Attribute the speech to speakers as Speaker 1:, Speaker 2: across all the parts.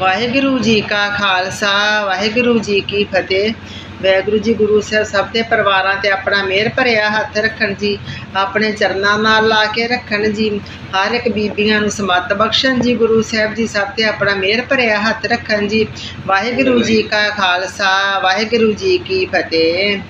Speaker 1: ਵਾਹਿਗੁਰੂ ਜੀ ਕਾ ਖਾਲਸਾ, ਵਾਹਿਗੁਰੂ ਜੀ ਕੀ ਫਤਿਹ। ਵਾਹਿਗੁਰੂ ਜੀ ਗੁਰੂ ਸਾਹਿਬ ਸਭ ਦੇ ਪਰਿਵਾਰਾਂ ਤੇ ਆਪਣਾ ਮਿਹਰ ਭਰਿਆ ਹੱਥ ਰੱਖਣ ਜੀ, ਆਪਣੇ ਚਰਨਾਂ ਨਾਲ ਲਾ ਕੇ ਰੱਖਣ ਜੀ। ਹਰ ਇੱਕ ਬੀਬੀਆਂ ਨੂੰ ਸਮੱਤ ਬਖਸ਼ਣ ਜੀ, ਗੁਰੂ ਸਾਹਿਬ ਜੀ ਸਭ ਤੇ ਆਪਣਾ ਮਿਹਰ ਭਰਿਆ ਹੱਥ ਰੱਖਣ ਜੀ। ਵਾਹਿਗੁਰੂ ਜੀ ਕਾ ਖਾਲਸਾ, ਵਾਹਿਗੁਰੂ ਜੀ ਕੀ ਫਤਿਹ।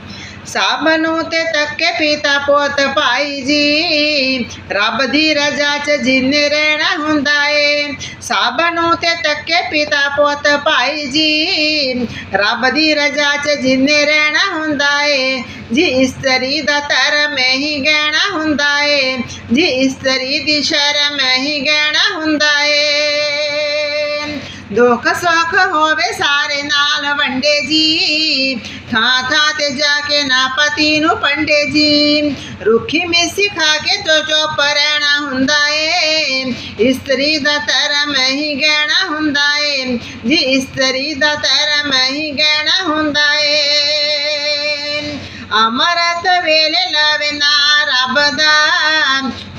Speaker 1: ਸਭ ਨੂੰ ਤੇ ਤੱਕੇ ਪਿਤਾ ਪੁੱਤ ਭਾਈ ਜੀ, ਰੱਬ ਦੀ ਰਜ਼ਾ 'ਚ ਜਿੰਨੇ ਰਹਿਣਾ ਹੁੰਦਾ ਏ। ਸਭ ਨੂੰ ਤੇ ਤੱਕੇ ਪਿਤਾ ਪੁੱਤ ਭਾਈ ਜੀ। ਰੱਬ ਦੀ ਰਜ਼ਾ 'ਚ ਜਿੰਨੇ ਰਹਿਣਾ ਹੁੰਦਾ ਏ, ਜੀ ਇਸਤਰੀ ਦਾ ਧਰਮ ਹੀ ਗਹਿਣਾ ਹੁੰਦਾ ਏ, ਜੀ ਇਸਤਰੀ ਦੀ ਸ਼ਰਮ ਹੀ ਗਹਿਣਾ ਹੁੰਦਾ ਏ। ਦੁੱਖ ਸੁੱਖ ਹੋਵੇ ਸਾਰੇ ਨਾਲ ਵੰਡੇ ਜੀ, ਥਾਂ ਥਾਂ ਤੇ ਜਾ ਕੇ ਨਾ ਪਤੀ ਨੂੰ ਪੰਡੇ ਜੀ। ਰੁੱਖੀ ਮਿੱਸੀ ਖਾ ਕੇ ਤੋ ਚੁੱਪ ਰਹਿਣਾ ਹੁੰਦਾ ਏ, ਇਸਤਰੀ ਦਾ ਧਰਮ ਹੀ ਗਹਿਣਾ ਹੁੰਦਾ ਏ। ਜੀ ਇਸਤਰੀ ਦਾ ਧਰਮ ਹੀ ਗਹਿਣਾ ਹੁੰਦਾ ਏ। ਅਮਰਤ ਵੇਲੇ ਲਾਵੇ ਨਾ ਰੱਬ ਦਾ।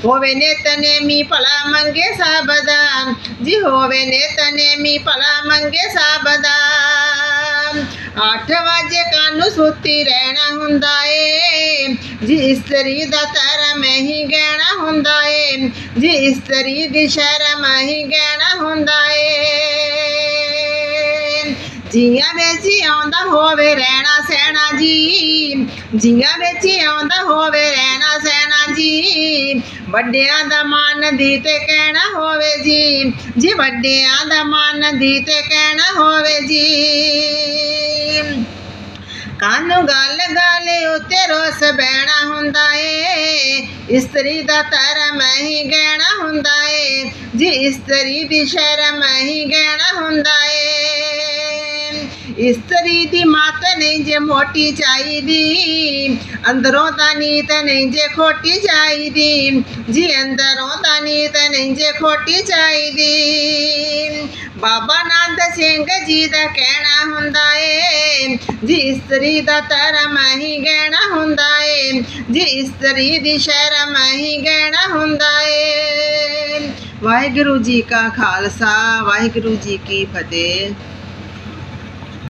Speaker 1: ਹੋਵੇ ਤਨੇ ਨਿਤਨੇਮੀ ਭਲਾ ਮੰਗੇ ਸਭ ਦਾ। ਜੀ ਹੋਵੇ ਨੇ ਤਨੇ ਨਿਤਨੇਮੀ ਭਲਾ ਮੰਗੇ ਸਭ ਦਾ। 8 ਵਜੇ ਕਾਨੂੰ ਸੁੱਤੀ ਰਹਿਣਾ ਹੁੰਦਾ ਏ। ਜੀ ਇਸਤਰੀ ਦਾ ਧਰਮ ਹੀ ਗਹਿਣਾ ਹੁੰਦਾ ਏ। ਜੀ ਇਸਤਰੀ ਦੀ ਸ਼ਰਮ ਹੀ ਗਹਿਣਾ ਹੁੰਦਾ ਏ। ਜੀਆਂ ਵਿੱਚ ਆਉਂਦਾ ਹੋਵੇ ਰਹਿਣਾ ਸਹਿਣਾ ਜੀ। ਜੀਆਂ ਵਿੱਚ ਹੀ ਆਉਂਦਾ ਹੋਵੇ ਰਹਿਣਾ ਸਹਿਣਾ ਜੀ। ਵੱਡਿਆਂ ਦਾ ਮਨ ਦੀ ਤੇ ਕਹਿਣਾ ਹੋਵੇ ਜੀ। ਜੀ ਵੱਡਿਆਂ ਦਾ ਮਨ ਦੀ ਤੇ ਕਹਿਣਾ ਹੋਵੇ ਜੀ। ਕਾਨੂੰ ਗੱਲ ਗੱਲ ਉੱਤੇ ਰੋਸ ਬਹਿਣਾ ਹੁੰਦਾ ਏ। ਇਸਤਰੀ ਦਾ ਧਰਮ ਹੀ ਗਹਿਣਾ ਹੁੰਦਾ ਏ। ਜੀ ਇਸਤਰੀ ਦੀ ਸ਼ਰਮ ਹੀ ਗਹਿਣਾ ਹੁੰਦਾ ਏ। ਇਸਤਰੀ ਦੀ ਮੱਤ ਨਹੀਂ ਜੇ ਮੋਟੀ ਚਾਹੀਦੀ। ਅੰਦਰੋਂ ਤਾਂ ਨੀਤ ਨਹੀਂ ਜੇ ਖੋਟੀ ਚਾਹੀਦੀ। ਜੀ ਅੰਦਰੋਂ ਤਾਂ ਨੀਤ ਨਹੀਂ ਜੇ ਖੋਟੀ ਚਾਹੀਦੀ। ਬਾਬਾ ਨੰਦ ਸਿੰਘ ਜੀ ਦਾ ਕਹਿਣਾ ਹੁੰਦਾ ਏ। ਜੀ ਇਸਤਰੀ ਦਾ ਧਰਮ ਹੀ ਗਹਿਣਾ ਹੁੰਦਾ ਏ ਜੀ ਇਸਤਰੀ ਦੀ ਸ਼ਰਮ ਹੀ ਗਹਿਣਾ ਹੁੰਦਾ ਏ। ਵਾਹਿਗੁਰੂ ਜੀ ਕਾ ਖਾਲਸਾ, ਵਾਹਿਗੁਰੂ ਜੀ ਕੀ ਫਤਿਹ।